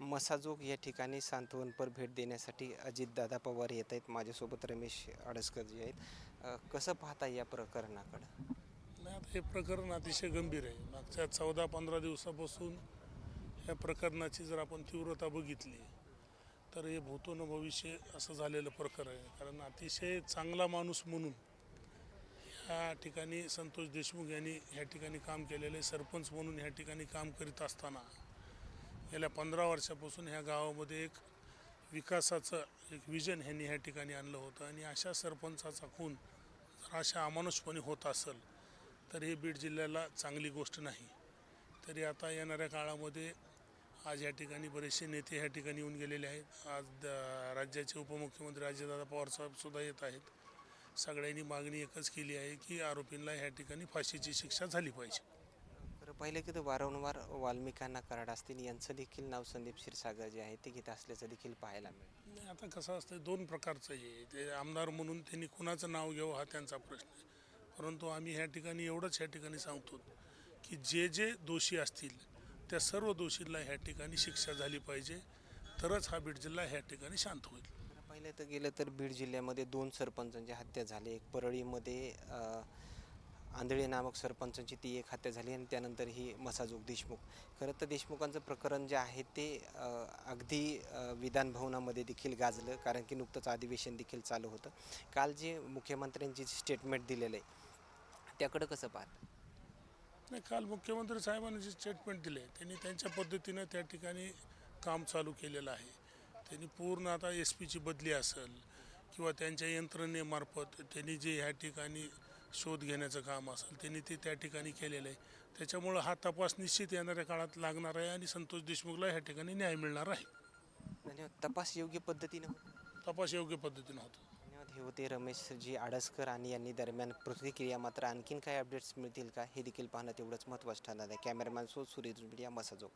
मसाजोग या ठिकाणी सांत्वनपर भेट देण्यासाठी अजितदादा पवार येत आहेत. माझ्यासोबत रमेश आडसकर जे आहेत. कसं पाहता या प्रकरणाकडं? नाही आता हे प्रकरण अतिशय गंभीर आहे. मागच्या चौदा पंधरा दिवसापासून या प्रकरणाची जर आपण तीव्रता बघितली तर हे भूतोन न भविष्य असं झालेलं प्रकरण आहे. कारण अतिशय चांगला माणूस म्हणून ह्या ठिकाणी संतोष देशमुख यांनी ह्या ठिकाणी काम केलेलं आहे. सरपंच म्हणून ह्या ठिकाणी काम करीत असताना गेल्या पंधरा वर्षापासून ह्या गावामध्ये एक विकासाचं एक विजन ह्यांनी ह्या ठिकाणी आणलं होतं. आणि अशा सरपंचाचा खून जर अशा अमानुषपणे होत असेल तर हे बीड जिल्ह्याला चांगली गोष्ट नाही. तरी आता येणाऱ्या काळामध्ये आज या ठिकाणी बरेचसे नेते ह्या ठिकाणी येऊन गेलेले आहेत. आज द- राज्याचे उपमुख्यमंत्री अजितदादा पवारसाहेबसुद्धा येत आहेत. सगळ्यांनी मागणी एकच केली आहे की आरोपींना ह्या ठिकाणी फाशीची शिक्षा झाली पाहिजे. बरं पहिलं की तर वारंवार वाल्मिकांना कराड असतील यांचं देखील नाव संदीप क्षीरसागर जे आहे ते घेत असल्याचं देखील पाहायला मिळेल. नाही, आता कसं असतं दोन प्रकारचं आहे ते आमदार म्हणून त्यांनी कुणाचं नाव घ्यावं हा त्यांचा प्रश्न आहे. परंतु आम्ही ह्या ठिकाणी एवढंच ह्या ठिकाणी सांगतो की जे जे दोषी असतील त्या सर्व दोषींना ह्या ठिकाणी शिक्षा झाली पाहिजे. तरच हा बीड जिल्हा ह्या ठिकाणी शांत होईल. पहिलं तर गेलं तर बीड जिल्ह्यामध्ये दोन सरपंचांची हत्या झाली एक परळीमध्ये अ, आंधळे नामक सरपंचांची ती एक हत्या झाली आणि त्यानंतर ही मसाजोग देशमुख. खरं तर देशमुखांचं प्रकरण जे आहे ते अगदी विधानभवनामध्ये विधान भवनामध्ये देखील गाजलं कारण की नुकतंच अधिवेशन देखील चालू होतं. काल जे मुख्यमंत्र्यांची स्टेटमेंट दिलेलं आहे त्याकडं कसं पाहत? नाही काल मुख्यमंत्री साहेबांनी जे स्टेटमेंट दिले त्यांनी त्यांच्या पद्धतीनं त्या ठिकाणी काम चालू केलेलं आहे. त्यांनी पूर्ण आता एस पीची बदली असेल किंवा त्यांच्या यंत्रणेमार्फत त्यांनी जे ह्या ठिकाणी शोध घेण्याचं काम असेल त्यांनी ते त्या ठिकाणी केलेलं आहे. त्याच्यामुळं हा तपास निश्चित येणाऱ्या काळात लागणार आहे आणि संतोष देशमुखला ह्या ठिकाणी न्याय मिळणार आहे. धन्यवाद. तपास योग्य पद्धतीनं तपास योग्य पद्धतीनं होतो. धन्यवाद. हे होते रमेशजी आडसकर आणि यांनी दरम्यान प्रतिक्रिया. मात्र आणखीन काय अपडेट्स मिळतील का हे देखील पाहणं तेवढंच महत्त्वाचं ठरणार आहे. Cameraman so Suresh media Massajog.